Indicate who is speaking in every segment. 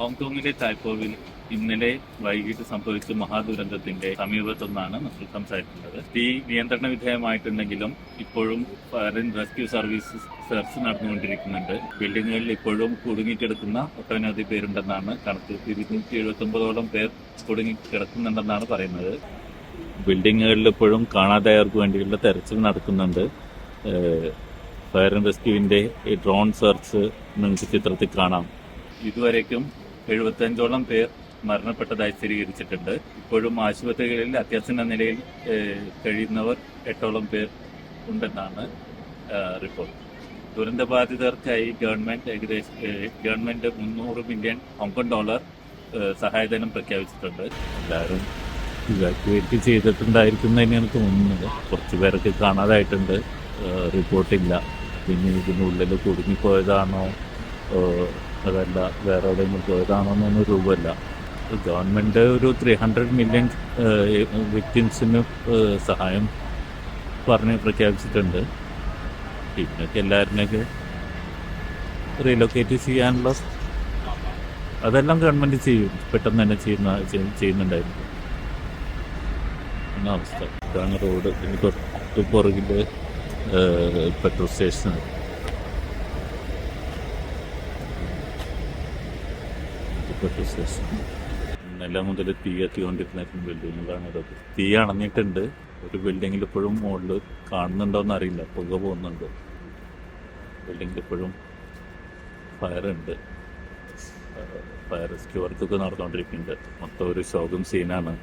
Speaker 1: ഹോങ്കോങ്ങിലെ തായ്പോവിൽ ഇന്നലെ വൈകിട്ട് സംഭവിച്ച മഹാദുരന്തത്തിന്റെ സമീപത്തുനിന്നാണ് നമ്മൾ സംസാരിക്കുന്നത്. തീ നിയന്ത്രണ വിധേയമായിട്ടുണ്ടെങ്കിലും ഇപ്പോഴും fire and rescue service search നടന്നുകൊണ്ടിരിക്കുന്നുണ്ട്. ബിൽഡിങ്ങുകളിൽ ഇപ്പോഴും കുടുങ്ങിക്കിടക്കുന്ന ഒട്ടനവധി പേരുണ്ടെന്നാണ് കണക്ക്. ഇരുന്നൂറ്റി എഴുപത്തൊമ്പതോളം പേർ കുടുങ്ങിക്കിടക്കുന്നുണ്ടെന്നാണ് പറയുന്നത്. ബിൽഡിങ്ങുകളിൽ ഇപ്പോഴും കാണാതായവർക്ക് വേണ്ടിയുള്ള തെരച്ചിൽ നടക്കുന്നുണ്ട്. ഫയർ ആൻഡ് റെസ്ക്യൂവിന്റെ ഡ്രോൺ സെർച്ച് നിങ്ങൾക്ക് ചിത്രത്തിൽ കാണാം. ഇതുവരേക്കും എഴുപത്തഞ്ചോളം പേർ മരണപ്പെട്ടതായി സ്ഥിരീകരിച്ചിട്ടുണ്ട്. ഇപ്പോഴും ആശുപത്രികളിൽ അത്യാസന്ന നിലയിൽ കഴിയുന്നവർ എട്ടോളം പേർ ഉണ്ടെന്നാണ് റിപ്പോർട്ട്. ദുരന്തബാധിതർക്കായി ഗവൺമെന്റ് ഏകദേശം ഗവൺമെന്റ് മുന്നൂറ് മില്യൺ ഹോങ്കോങ് ഡോളർ സഹായധനം പ്രഖ്യാപിച്ചിട്ടുണ്ട്. എല്ലാവരും ഇവാക്യുവേറ്റ് ചെയ്തിട്ടുണ്ടായിരിക്കും എന്ന് തന്നെയാണ് തോന്നുന്നത്. കുറച്ച് പേരൊക്കെ കാണാതായിട്ടുണ്ട്. റിപ്പോർട്ടില്ല. പിന്നെ ഇതിനുള്ളിൽ കുടുങ്ങിപ്പോയതാണോ? അതല്ല വേറെ എവിടെയെങ്കിലും പോയതാണോന്നൊന്നും രൂപമല്ല. ഗവൺമെന്റ് ഒരു ത്രീ ഹൺഡ്രഡ് മില്യൺ വിക്ടിംസിന് സഹായം പറഞ്ഞ് പ്രഖ്യാപിച്ചിട്ടുണ്ട്. പിന്നൊക്കെ എല്ലാവരിനെയൊക്കെ റീലൊക്കേറ്റ് ചെയ്യാനുള്ള അതെല്ലാം ഗവൺമെന്റ് ചെയ്യും. പെട്ടെന്ന് തന്നെ ചെയ്യുന്ന ചെയ്- ചെയ്യുന്നുണ്ടായിരുന്നു. അവസ്ഥ. ഇതാണ് റോഡ്. ഇതിന് തൊട്ട് പുറകിൽ പെട്രോൾ സ്റ്റേഷൻ പെട്രോൾ സ്റ്റേഷൻ ഇന്നലെ മുതൽ തീ എത്തിക്കൊണ്ടിരുന്ന ബിൽഡിങ്ങുകളാണ് ഇതൊക്കെ തീ അണഞ്ഞിട്ടുണ്ട്. ഒരു ബിൽഡിങ്ങിൽ ഇപ്പോഴും മുകളിൽ കാണുന്നുണ്ടോന്ന് അറിയില്ല. പുക പോകുന്നുണ്ട്. ബിൽഡിങ്ങിൽ ഇപ്പോഴും ഫയറുണ്ട് ഫയർ റെസ്ക്യൂ വർക്കൊക്കെ നടന്നുകൊണ്ടിരിക്കുന്നുണ്ട് മൊത്തം ഒരു ശോകം സീനാണ്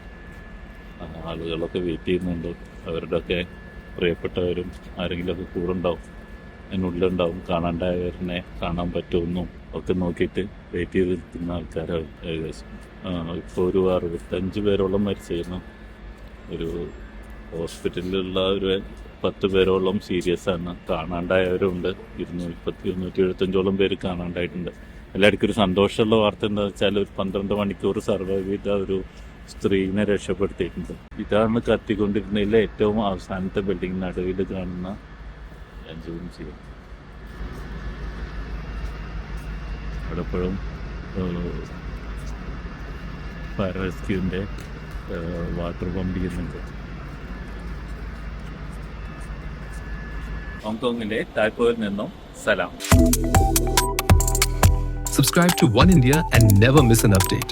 Speaker 1: ആളുകളൊക്കെ വെയിറ്റ് ചെയ്യുന്നുണ്ട്. അവരുടെയൊക്കെ പ്രിയപ്പെട്ടവരും ആരെങ്കിലുമൊക്കെ കൂടെ ഉണ്ടാവും. അതിനുള്ളിലുണ്ടാവും കാണാണ്ടായവരനെ കാണാൻ പറ്റുമെന്നും ഒക്കെ നോക്കിയിട്ട് വെയിറ്റ് ചെയ്ത് നിൽക്കുന്ന ആൾക്കാരാണ് ഏകദേശം ഇപ്പോൾ ഒരു അറുപത്തഞ്ച് പേരോളം മരിച്ചിരുന്നു. ഒരു ഹോസ്പിറ്റലിലുള്ള ഒരു പത്ത് പേരോളം സീരിയസ് ആണ്. കാണാണ്ടായവരുണ്ട്. ഇരുന്നൂറ്റി ഇരുന്നൂറ്റി എഴുപത്തഞ്ചോളം പേര് കാണാണ്ടായിട്ടുണ്ട്. എല്ലാവർക്കും ഒരു സന്തോഷമുള്ള വാർത്ത എന്താ വെച്ചാൽ ഒരു പന്ത്രണ്ട് മണിക്കൂർ സർവൈവ് ചെയ്ത ഒരു സ്ത്രീനെ രക്ഷപ്പെടുത്തിയിട്ടുണ്ട്. ഇതാണ് കത്തിക്കൊണ്ടിരുന്നതിലെ ഏറ്റവും അവസാനത്തെ ബിൽഡിംഗ് നടുവിൽ കാണുന്ന ജൂം ചെയ്യും. പലപ്പോഴും ഫയർ റെസ്ക്യൂവിന്റെ വാട്ടർ പമ്പ് ചെയ്യുന്നുണ്ട്. ഹോങ്കോങ്ങിലെ തായ്പോയിൽ നിന്നും സലാം.
Speaker 2: Subscribe to One India and never miss an update.